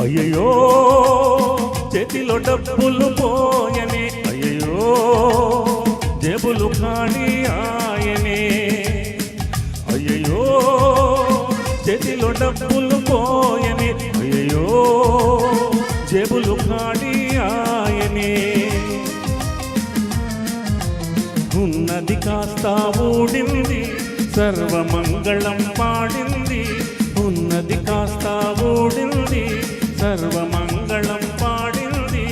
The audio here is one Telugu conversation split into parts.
అయ్యయ్యో చేతిలో డబ్బులు పోయనే. అయ్యయ్యో జేబులు ఖాళీ ఆయనే. అయ్యయ్యో చేతిలో డబ్బులు పోయనే. అయ్యయ్యో జేబులు ఖాళీ ఆయనే. ఉన్నది కాస్త ఊడింది సర్వమంగళం పాడింది. ఉన్నది కాస్త ఊడింది సర్వమంగళం పాడింది.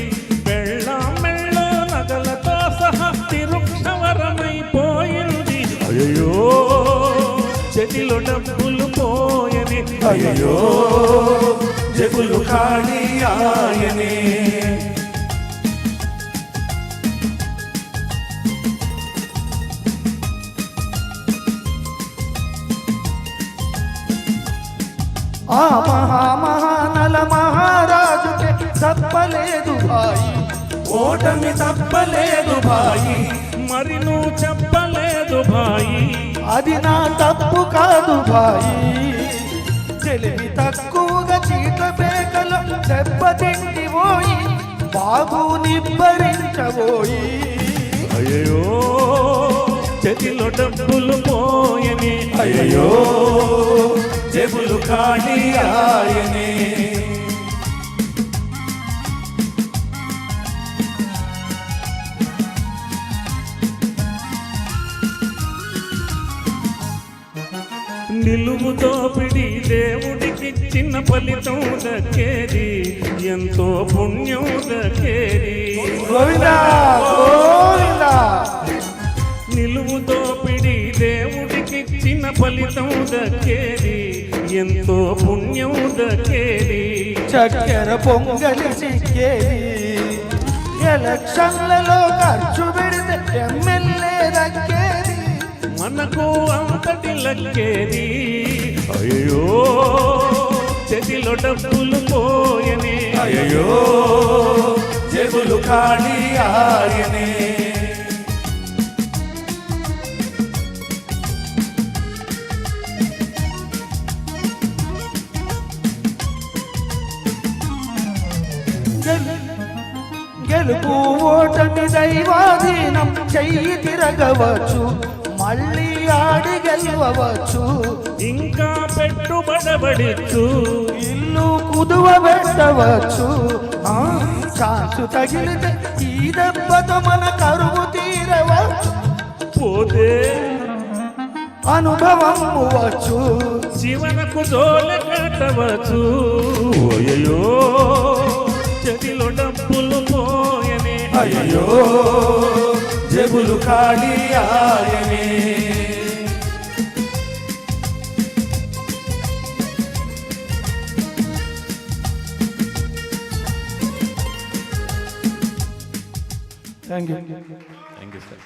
వెళ్ళ మెళ్ళ నగలతో సహా తిరుక్షవరమైపోయింది అయ్యో చెతిలో డబ్బులు పోయని. అయ్యో జగులు ఖాళీ ఆయనే. ఆ మహామహానల మహారాజుకే తప్పలేదు భాయి. ఓటమి తప్పలేదు భాయి. మరి నువ్వు చెప్పలేదు భాయి. అది నా తప్పు కాదు భాయి. తెలివి తక్కువగా చీట పేకలు దెబ్బతింటి పోయి బాబు నిబ్బరించబోయి. అయ్యో చేతిలో డబ్బులు పోయని. అయ్యో జేబులు ఖాళీ ఆయనే. నిలువు దోపిడి దేవుడికి చిన్న ఫలితం దక్కేది ఎంతో పుణ్యం దక్కేది. గోవిందా గోవిందా. నిలువు దోపిడి దేవుడికి చిన్న ఫలితం దక్కేది ఎంతో పుణ్యం దక్కేది. చక్కెర పొంగలి చిక్కేది. ఎలక్షన్లలో ఖర్చు పెడితే ఎమ్మెల్యే దక్కేది. మనకు అంతటి లక్కేది. అయ్యో చెదిలో డబ్బులు పోయని. అయ్యో జేబులు ఖాళీ ఆయనే గెలు- గెలుపు ఓటమి దైవాధీనం చెయ్యి తిరగవచ్చు మళ్ళీ ఆడి గెలవచ్చు ఇంకా పెట్టుబడబడిచ్చు. ఇల్లు కుదువ పెట్టవచ్చు ఆ, ఛాన్సు తగిలితే ఈ దెబ్బతో మన కరువు తీరవచ్చు. పోతే అనుభవం వచ్చు జీవనకు జోల కట్టవచ్చు అయ్యో చెదిలో డబ్బులు పోయనే. అయ్యో జబులు ఖాళీ ఆయనే. Thank you thank you sir